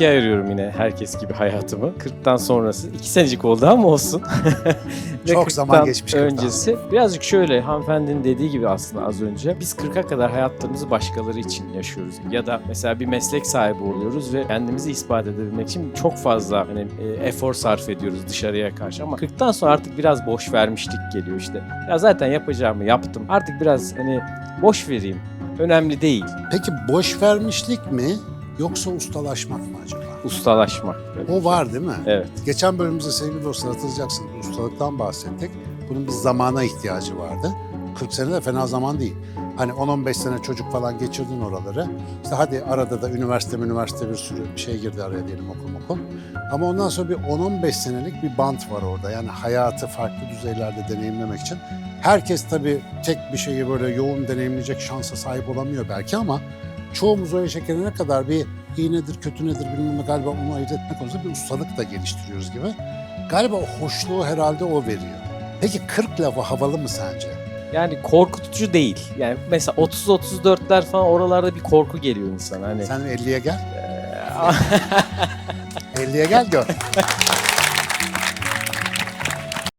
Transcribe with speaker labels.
Speaker 1: ikiye ayırıyorum yine herkes gibi hayatımı. 40'tan sonrası. 2 senecik oldu ama olsun.
Speaker 2: Çok zaman
Speaker 1: 40'tan
Speaker 2: geçmiş 40'tan.
Speaker 1: Öncesi. Birazcık şöyle hanımefendinin dediği gibi aslında az önce. Biz 40'a kadar hayatlarımızı başkaları için yaşıyoruz. Ya da mesela bir meslek sahibi oluyoruz ve kendimizi ispat edebilmek için çok fazla hani e, efor sarf ediyoruz dışarıya karşı ama 40'tan sonra artık biraz boş vermişlik geliyor işte. Ya zaten yapacağımı yaptım. Artık biraz hani boş vereyim. Önemli değil.
Speaker 2: Peki boş vermişlik mi yoksa ustalaşmak mı acaba?
Speaker 1: Ustalaşmak.
Speaker 2: O var değil mi?
Speaker 1: Evet.
Speaker 2: Geçen bölümümüzde sevgili dostlar hatırlayacaksınız ustalıktan bahsettik. Bunun bir zamana ihtiyacı vardı. 40 sene de fena zaman değil. Hani 10-15 sene çocuk falan geçirdin oraları. İşte hadi arada da üniversite üniversite bir sürü bir şey girdi araya diyelim okul okul. Ama ondan sonra bir 10-15 senelik bir bant var orada. Yani hayatı farklı düzeylerde deneyimlemek için. Herkes tabii tek bir şeyi böyle yoğun deneyimleyecek şansa sahip olamıyor belki ama çoğumuz o yaşa gelene kadar bir iyi nedir, kötü nedir bilmem ne galiba onu ayırt etme konusunda bir ustalık da geliştiriyoruz gibi. Galiba o hoşluğu herhalde o veriyor. Peki 40 lafı havalı mı sence?
Speaker 1: Yani korkutucu değil. Yani mesela 30-34'ler falan oralarda bir korku geliyor insana. Hani
Speaker 2: Sen 50'ye gel.
Speaker 1: Aa,
Speaker 2: 50'ye gel gör.